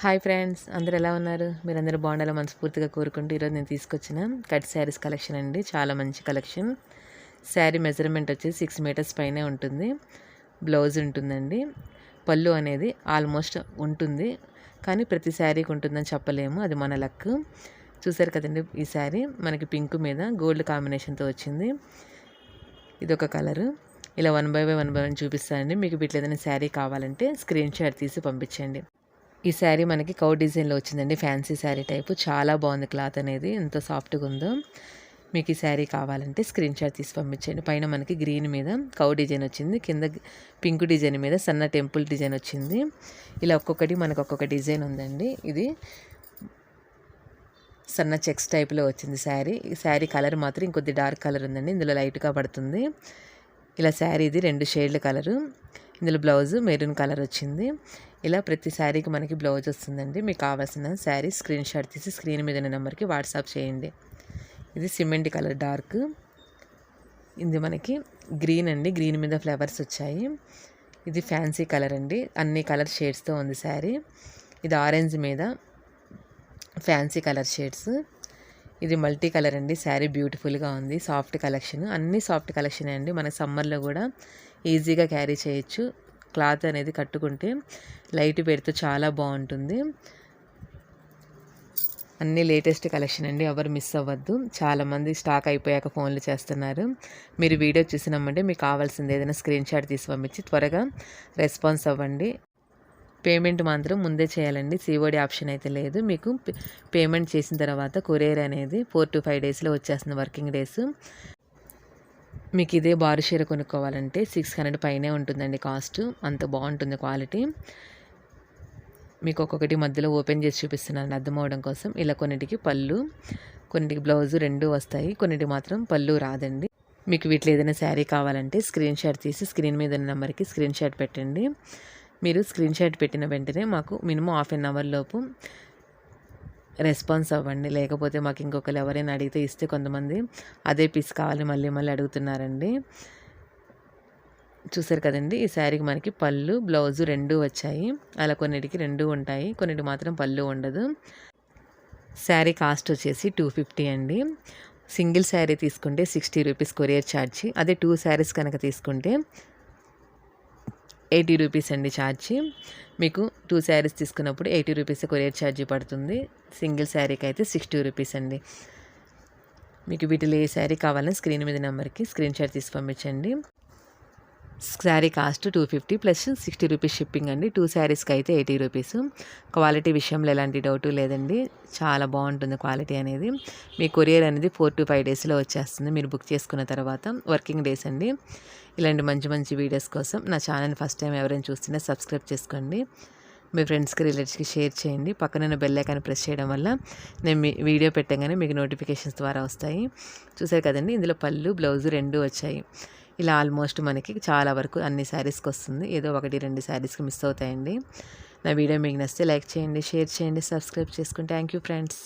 Hi friends అందరు ఎలా ఉన్నారు? మీరందరూ బాగుండాలో మనస్ఫూర్తిగా కోరుకుంటూ ఈరోజు నేను తీసుకొచ్చిన కట్ శారీస్ కలెక్షన్ అండి. చాలా మంచి కలెక్షన్. శారీ మెజర్మెంట్ వచ్చి సిక్స్ మీటర్స్ పైనే ఉంటుంది. బ్లౌజ్ ఉంటుందండి. పళ్ళు అనేది ఆల్మోస్ట్ ఉంటుంది. కానీ ప్రతి శారీకి ఉంటుందని చెప్పలేము. అది మన లక్. చూసారు కదండి ఈ శారీ? మనకి పింక్ మీద గోల్డ్ కాంబినేషన్తో వచ్చింది. ఇది ఒక కలరు ఇలా one by one by one చూపిస్తానండి. మీకు వీటిలో ఏదైనా శారీ కావాలంటే స్క్రీన్ షాట్ తీసి పంపించండి. ఈ శారీ మనకి కౌ డిజైన్లో వచ్చిందండి. Fancy sari type. చాలా బాగుంది క్లాత్ అనేది. ఎంత సాఫ్ట్గా ఉందో. మీకు ఈ శారీ కావాలంటే స్క్రీన్ షాట్ తీసి పంపించండి. పైన మనకి గ్రీన్ మీద కౌ డిజైన్ వచ్చింది. కింద పింక్ డిజైన్ మీద సన్న టెంపుల్ డిజైన్ వచ్చింది. ఇలా ఒక్కొక్కటి మనకు ఒక్కొక్క డిజైన్ ఉందండి. ఇది సన్న చెక్స్ టైప్లో వచ్చింది శారీ. ఈ శారీ కలర్ మాత్రం ఇంకొద్ది డార్క్ కలర్ ఉందండి. ఇందులో లైట్గా పడుతుంది. ఇలా శారీ ఇది రెండు షేడ్ల కలరు. ఇందులో బ్లౌజ్ మెరూన్ కలర్ వచ్చింది. ఇలా ప్రతి శారీకి మనకి బ్లౌజ్ వస్తుందండి. మీకు కావాల్సిన శారీ స్క్రీన్ షాట్ తీసి స్క్రీన్ మీద నెంబర్కి వాట్సాప్ చేయండి. ఇది సిమెంట్ కలర్ డార్క్. ఇది మనకి గ్రీన్ అండి. గ్రీన్ మీద ఫ్లవర్స్ వచ్చాయి. ఇది ఫ్యాన్సీ కలర్ అండి. అన్ని కలర్ షేడ్స్తో ఉంది శారీ. ఇది ఆరెంజ్ మీద ఫ్యాన్సీ కలర్ షేడ్స్. ఇది మల్టీ కలర్ అండి. శారీ బ్యూటిఫుల్గా ఉంది. Soft collection. అన్ని సాఫ్ట్ కలెక్షన్ అండి. మన సమ్మర్లో కూడా ఈజీగా క్యారీ చేయొచ్చు. క్లాత్ అనేది కట్టుకుంటే లైట్ పెడితే చాలా బాగుంటుంది. అన్ని లేటెస్ట్ కలెక్షన్ అండి ఎవరు మిస్ అవ్వద్దు. చాలామంది స్టాక్ అయిపోయాక ఫోన్లు చేస్తున్నారు. మీరు వీడియో చూసినామంటే మీకు కావాల్సింది ఏదైనా స్క్రీన్ షాట్ తీసి పంపించి త్వరగా రెస్పాన్స్ అవ్వండి. పేమెంట్ మాత్రం ముందే చేయాలండి సిఓడి ఆప్షన్ అయితే లేదు. మీకు పేమెంట్ చేసిన తర్వాత కొరియర్ అనేది ఫోర్ టు ఫైవ్ డేస్లో వచ్చేస్తుంది వర్కింగ్ డేస్. మీకు ఇదే బారు చీర కొనుక్కోవాలంటే సిక్స్ హండ్రెడ్ పైనే ఉంటుందండి కాస్ట్. అంత బాగుంటుంది క్వాలిటీ. మీకు ఒక్కొక్కటి మధ్యలో ఓపెన్ చేసి చూపిస్తున్నాను అర్థమవడం కోసం. ఇలా కొన్నిటికి పళ్ళు కొన్నిటికి బ్లౌజ్ రెండు వస్తాయి. కొన్నిటికి మాత్రం పళ్ళు రాదండి. మీకు వీటిలో ఏదైనా శారీ కావాలంటే స్క్రీన్ షాట్ తీసి స్క్రీన్ మీద ఉన్న నెంబర్కి స్క్రీన్ షాట్ పెట్టండి. మీరు స్క్రీన్ షాట్ పెట్టిన వెంటనే మాకు మినిమం హాఫ్ అన్ అవర్ లోపు రెస్పాన్స్ అవ్వండి. లేకపోతే మాకు ఇంకొకరు ఎవరైనా అడిగితే ఇస్తే కొంతమంది అదే పీస్ కావాలి మళ్ళీ మళ్ళీ అడుగుతున్నారండి. చూసారు కదండి ఈ శారీకి మనకి పళ్ళు బ్లౌజు రెండు వచ్చాయి. అలా కొన్నిటికి రెండు ఉంటాయి. కొన్నిటి మాత్రం పళ్ళు ఉండదు. శారీ కాస్ట్ వచ్చేసి టూ ఫిఫ్టీ అండి. సింగిల్ శారీ తీసుకుంటే సిక్స్టీ రూపీస్ కొరియర్ ఛార్జీ. అదే టూ శారీస్ కనుక తీసుకుంటే ఎయిటీ రూపీస్ అండి ఛార్జ్. మీకు టూ శారీస్ తీసుకున్నప్పుడు ఎయిటీ రూపీస్ కొరియర్ ఛార్జీ పడుతుంది. సింగిల్ శారీకి అయితే సిక్స్టీ రూపీస్ అండి. మీకు వీటిలో ఏ శారీ కావాలని స్క్రీన్ మీద నెంబర్కి స్క్రీన్ షాట్ తీసి పంపించండి. Sari cost two fifty plus sixty rupees shipping అండి. టూ శారీస్కి అయితే ఎయిటీ రూపీస్. క్వాలిటీ విషయంలో ఎలాంటి డౌటు లేదండి. చాలా బాగుంటుంది క్వాలిటీ అనేది. మీ కొరియర్ అనేది ఫోర్ టు ఫైవ్ డేస్లో వచ్చేస్తుంది. మీరు బుక్ చేసుకున్న తర్వాత వర్కింగ్ డేస్ అండి. ఇలాంటి మంచి మంచి వీడియోస్ కోసం నా ఛానల్ ఫస్ట్ టైం ఎవరైనా చూస్తుంటే సబ్స్క్రైబ్ చేసుకోండి. మీ ఫ్రెండ్స్కి రిలేటివ్స్కి షేర్ చేయండి. పక్కన బెల్ ఐకాన్ ప్రెస్ చేయడం వల్ల నేను మీ వీడియో పెట్టగానే మీకు నోటిఫికేషన్స్ ద్వారా వస్తాయి. చూసారు కదండి? ఇందులో పళ్ళు బ్లౌజు రెండు వచ్చాయి. ఇలా ఆల్మోస్ట్ మనకి చాలా వరకు అన్ని శారీస్కి వస్తుంది. ఏదో ఒకటి రెండు శారీస్కి మిస్ అవుతాయండి. నా వీడియో మీకు నచ్చితే లైక్ చేయండి షేర్ చేయండి సబ్స్క్రైబ్ చేసుకుని థ్యాంక్ యూ ఫ్రెండ్స్.